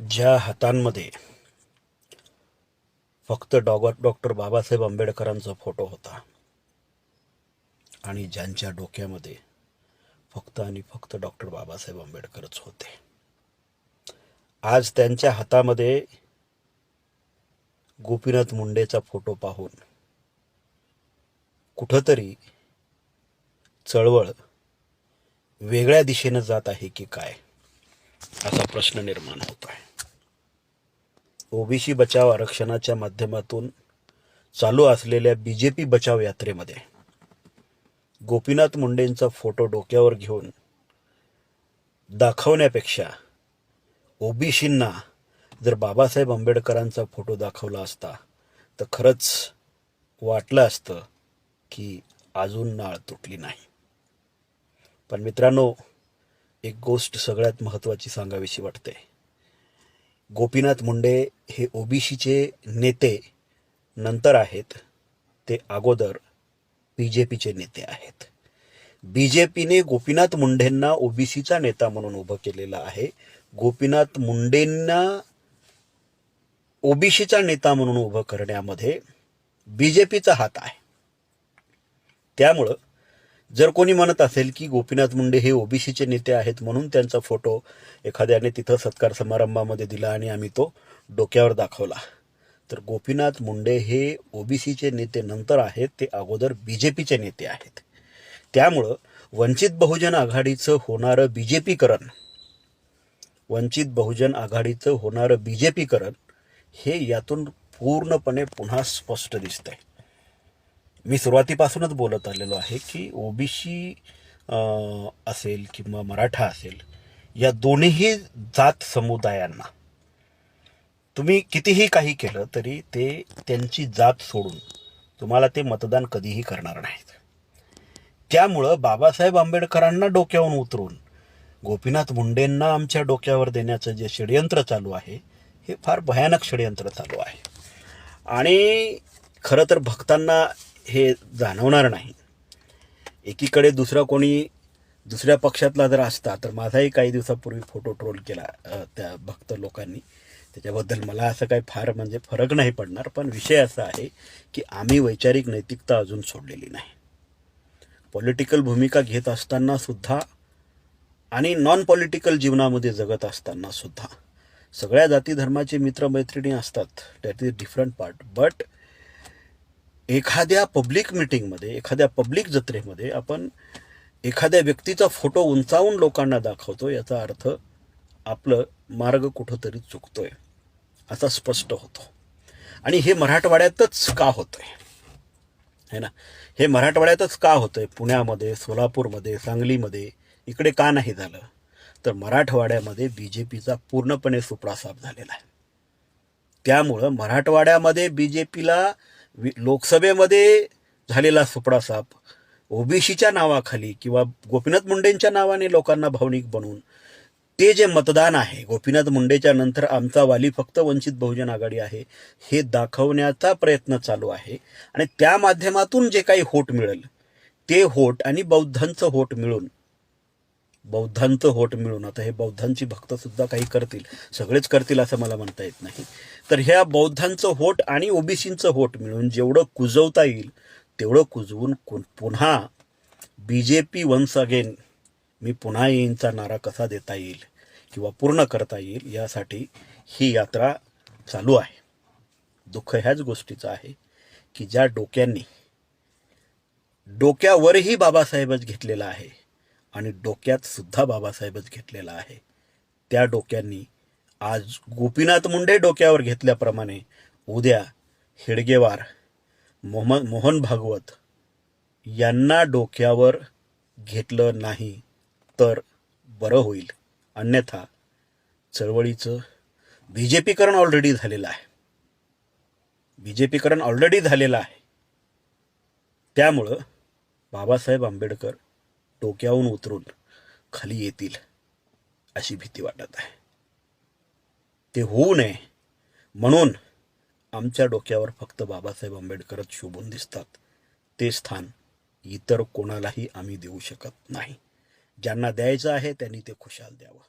ज्या हातांमध्ये फक्त डॉगर डॉक्टर बाबासाहेब आंबेडकरांचा फोटो होता आणि ज्यांच्या डोक्यामध्ये फक्त आणि फक्त डॉक्टर बाबासाहेब आंबेडकरच होते. आज त्यांच्या हातामध्ये गोपीनाथ मुंडेचा फोटो पाहून कुठंतरी चळवळ वेगळ्या दिशेनं जात आहे की काय? असा प्रश्न निर्माण होतो आहे. ओबीसी बचाव आरक्षणाच्या माध्यमातून चालू असलेल्या बी जे पी बचाव यात्रेमध्ये गोपीनाथ मुंडेंचा फोटो डोक्यावर घेऊन दाखवण्यापेक्षा ओबीसींना जर बाबासाहेब आंबेडकरांचा फोटो दाखवला असता तर खरंच वाटलं असतं की अजून नाळ तुटली नाही. पण मित्रांनो एक गोष्ट सगळ्यात महत्त्वाची सांगावीशी वाटते. गोपीनाथ मुंडे हे ओबीसीचे नेते नंतर आहेत. ते अगोदर बी जे पीचे नेते आहेत. बी जे पीने गोपीनाथ मुंडेंना ओबीसीचा नेता म्हणून उभं केलेलं आहे. गोपीनाथ मुंडेंना ओबीसीचा नेता म्हणून उभं करण्यामध्ये बी जे पीचा हात आहे. त्यामुळं जर कोणी म्हणत असेल की गोपीनाथ मुंडे हे ओबीसीचे नेते आहेत म्हणून त्यांचा फोटो एखाद्याने तिथं सत्कार समारंभामध्ये दिला आणि आम्ही तो डोक्यावर दाखवला. तर गोपीनाथ मुंडे हे ओबीसीचे नेते नंतर आहेत ते अगोदर बी जे पीचे नेते आहेत. त्यामुळं वंचित बहुजन आघाडीचं होणारं बी जे पीकरण वंचित बहुजन आघाडीचं होणारं बी जे पीकरण हे यातून पूर्णपणे पुन्हा स्पष्ट दिसतंय. मी सुरुवातीपासूनच बोलत आलेलो आहे की ओबीसी असेल किंवा मराठा असेल या दोन्हीही जात समुदायांना. तुम्ही कितीही काही केलं तरी ते त्यांची जात सोडून तुम्हाला ते मतदान कधीही करणार नाहीत. त्यामुळं बाबासाहेब आंबेडकरांना डोक्यावरून उतरून गोपीनाथ मुंडेंना आमच्या डोक्यावर देण्याचं जे षडयंत्र चालू आहे हे फार भयानक षडयंत्र चालू आहे. आणि खरं तर भक्तांना हे जाणवणार नाही. एकीकडे दुसरा कोणी दुसऱ्या पक्षातला जर असता तर माझाही काही दिवसापूर्वी फोटो ट्रोल केला त्या भक्त लोकांनी. त्याच्याबद्दल मला असं काही फार म्हणजे फरक नाही पडणार पण विषय असा आहे की आम्ही वैचारिक नैतिकता अजून सोडलेली नाही. पॉलिटिकल भूमिका घेत असताना सुद्धा आणि नॉन पॉलिटिकल जीवनामध्ये जगत असताना सुद्धा सगळ्या जाती धर्माचे मित्रमैत्रिणी असतात that is different part but एखाद्या पब्लिक मिटिंगमध्ये एखाद्या पब्लिक जत्रेमध्ये आपण एखाद्या व्यक्तीचा फोटो उंचावून लोकांना दाखवतो याचा अर्थ आपलं मार्ग कुठंतरी चुकतोय असा स्पष्ट होतो. आणि हे मराठवाड्यातच का होतंय? है ना? हे मराठवाड्यातच का होतंय? पुण्यामध्ये सोलापूरमध्ये सांगलीमध्ये इकडे का नाही झालं? तर मराठवाड्यामध्ये बी जे पीचा पूर्णपणे सुपडासाप झालेला आहे. त्यामुळं मराठवाड्यामध्ये बी जे पीला लोकसभेमध्ये झालेला सुपडासाप ओबीसीच्या नावाखाली किंवा गोपीनाथ मुंडेंच्या नावाने लोकांना भावनिक बनवून ते जे मतदान आहे गोपीनाथ मुंडेच्या नंतर आमचा वाली फक्त वंचित बहुजन आघाडी आहे हे दाखवण्याचा प्रयत्न चालू आहे. आणि त्या माध्यमातून जे काही होट मिळेल ते होट आणि बौद्धांचं होट मिळून बौद्धांचं होट मिळून आता हे बौद्धांची भक्त सुद्धा काही करतील सगळेच करतील असं मला म्हणता येत नाही. तर ह्या बौद्धांचं होट आणि ओबीसींचं होट मिळून जेवढं कुजवता येईल तेवढं कुजवून कु- पुन्हा B J P once again मी पुन्हा येईनचा नारा कसा देता येईल किंवा पूर्ण करता येईल यासाठी ही यात्रा चालू आहे. दुःख ह्याच गोष्टीचं आहे की ज्या डोक्यांनी डोक्यावरही बाबासाहेबच घेतलेला आहे आणि डोक्यात सुद्धा बाबासाहेबच घेतलेला आहे. त्या डोक्यांनी आज गोपीनाथ मुंडे डोक्यावर घेतल्याप्रमाणे उद्या हेडगेवार मोहम्मद मोहन भागवत यांना डोक्यावर घेतलं नाही तर बरं होईल. अन्यथा चळवळीचं बी जे पीकरण ऑलरेडी झालेलं आहे. बी जे पीकरण ऑलरेडी झालेलं आहे. त्यामुळं बाबासाहेब आंबेडकर डोक्याहून उतरून खाली येतील अशी भीती वाटत आहे. ते होऊ नये म्हणून आमच्या डोक्यावर फक्त बाबासाहेब आंबेडकरच शोभून दिसतात. ते स्थान इतर कोणालाही आम्ही देऊ शकत नाही. ज्यांना द्यायचं आहे त्यांनी ते खुशाल द्यावं.